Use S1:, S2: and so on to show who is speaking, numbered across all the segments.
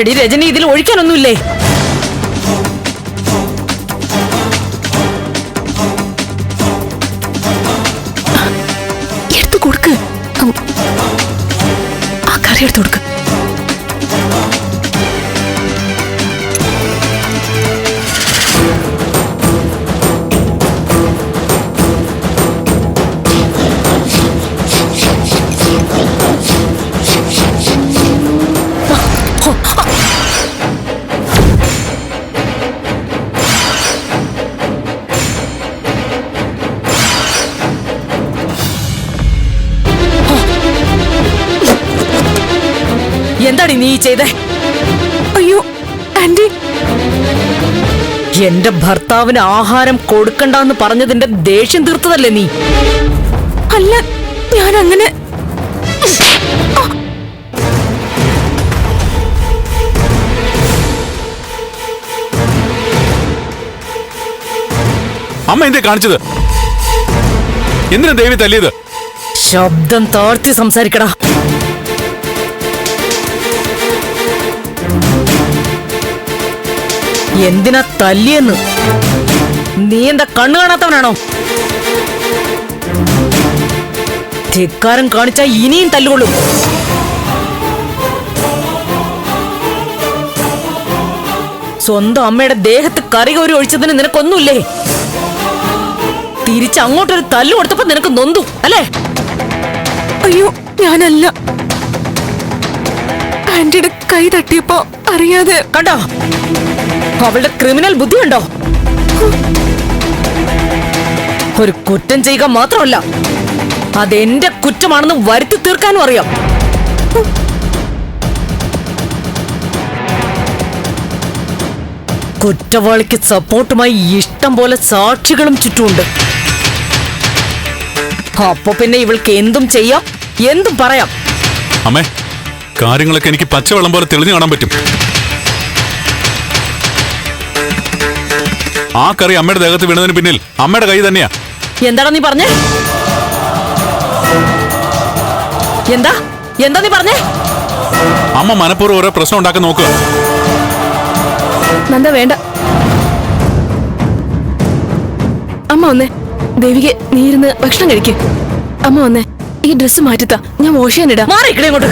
S1: എടി രജനി ഇതിൽ ഒഴിക്കാനൊന്നുമില്ലേ?
S2: എടുത്തു കൊടുക്ക്. ആ കറി എടുത്തു കൊടുക്ക്.
S1: എന്താടി നീ ചെയ്തേ?
S2: അയ്യോ ആന്റി
S1: എന്റെ ഭർത്താവിന് ആഹാരം കൊടുക്കണ്ടെന്ന് പറഞ്ഞതിന്റെ ദേഷ്യം തീർത്തതല്ലേ നീ?
S2: അല്ല ഞാൻ അങ്ങനെ
S3: അമ്മ എന്തേ കാണിച്ചത്? എന്തിനാ ദേവി തല്ലിയത്?
S1: ശബ്ദം താഴ്ത്തി സംസാരിക്കടാ. എന്തിനാ തല്ലിയെന്ന്? നീ എന്താ കണ്ണു കാണാത്തവനാണോ? ധിക്കാരം കാണിച്ചാ ഇനിയും തല്ലുകൊള്ളും. സ്വന്തം അമ്മയുടെ ദേഹത്ത് കറി കോരി ഒഴിച്ചതിന് നിനക്കൊന്നുമില്ലേ? തിരിച്ച് അങ്ങോട്ടൊരു തല്ലു കൊടുത്തപ്പോ നിനക്ക് നൊന്തു അല്ലേ?
S2: അയ്യോ ഞാനല്ല. ആന്റിയുടെ കൈ തട്ടിയപ്പോ അറിയാതെ.
S1: കണ്ടോ? അവളുടെ ക്രിമിനൽ ബുദ്ധി ഉണ്ടോ ഒരു കുറ്റം ചെയ്യുക മാത്രമല്ല അതെന്റെ കുറ്റമാണെന്ന് വരുത്തി തീർക്കാനും അറിയാം. കുറ്റവാളിക്ക് സപ്പോർട്ടുമായി ഇഷ്ടം പോലെ സാക്ഷികളും ചുറ്റുമുണ്ട്. അപ്പൊ പിന്നെ ഇവൾക്ക് എന്തും ചെയ്യാം എന്തും പറയാം.
S3: അമ്മേ കാര്യങ്ങളൊക്കെ എനിക്ക് പച്ചവെള്ളം പോലെ തെളിഞ്ഞു കാണാൻ പറ്റും. ആ കറി അമ്മയുടെ ദേഹത്ത് വീണതിന് പിന്നിൽ അമ്മയുടെ കൈ തന്നെയാ.
S1: എന്താടാ നീ പറഞ്ഞേ? എന്താ? എന്താ നീ പറഞ്ഞേ?
S3: അമ്മ മനഃപൂർവം ഓരോ പ്രശ്നം ഉണ്ടാക്കാൻ നോക്കുക.
S2: നന്ദ വേണ്ട. അമ്മ വന്നേ. ദേവിക നീ ഇരുന്ന് ഭക്ഷണം കഴിക്കേ. അമ്മ വന്നേ. ഈ ഡ്രസ്സ് മാറ്റിത്താ. ഞാൻ വാഷ് ചെയ്യാനിടാം.
S1: മാറി ഇങ്ങോട്ട്.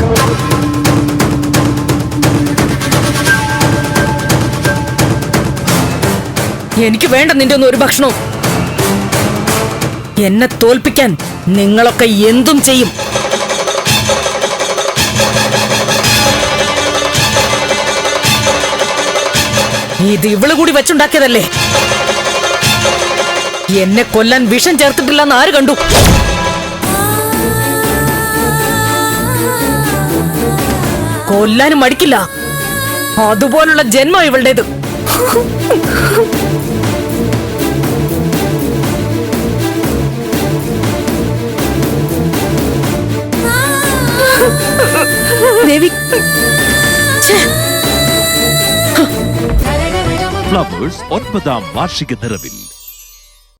S1: എനിക്ക് വേണ്ട നിന്റെ ഒന്നും ഒരു ഭക്ഷണവും. എന്നെ തോൽപ്പിക്കാൻ നിങ്ങളൊക്കെ എന്തും ചെയ്യും. ഇത് ഇവൾ കൂടി വെച്ചുണ്ടാക്കിയതല്ലേ? എന്നെ കൊല്ലാൻ വിഷം ചേർത്തിട്ടില്ലെന്ന് ആര് കണ്ടു? കൊല്ലാനും മടിക്കില്ല. അതുപോലുള്ള ജന്മം ഇവളുടേത്.
S2: ദേവി.
S4: ഫ്ലവേഴ്സ് ഒൻപതാം വാർഷിക നിറവിൽ.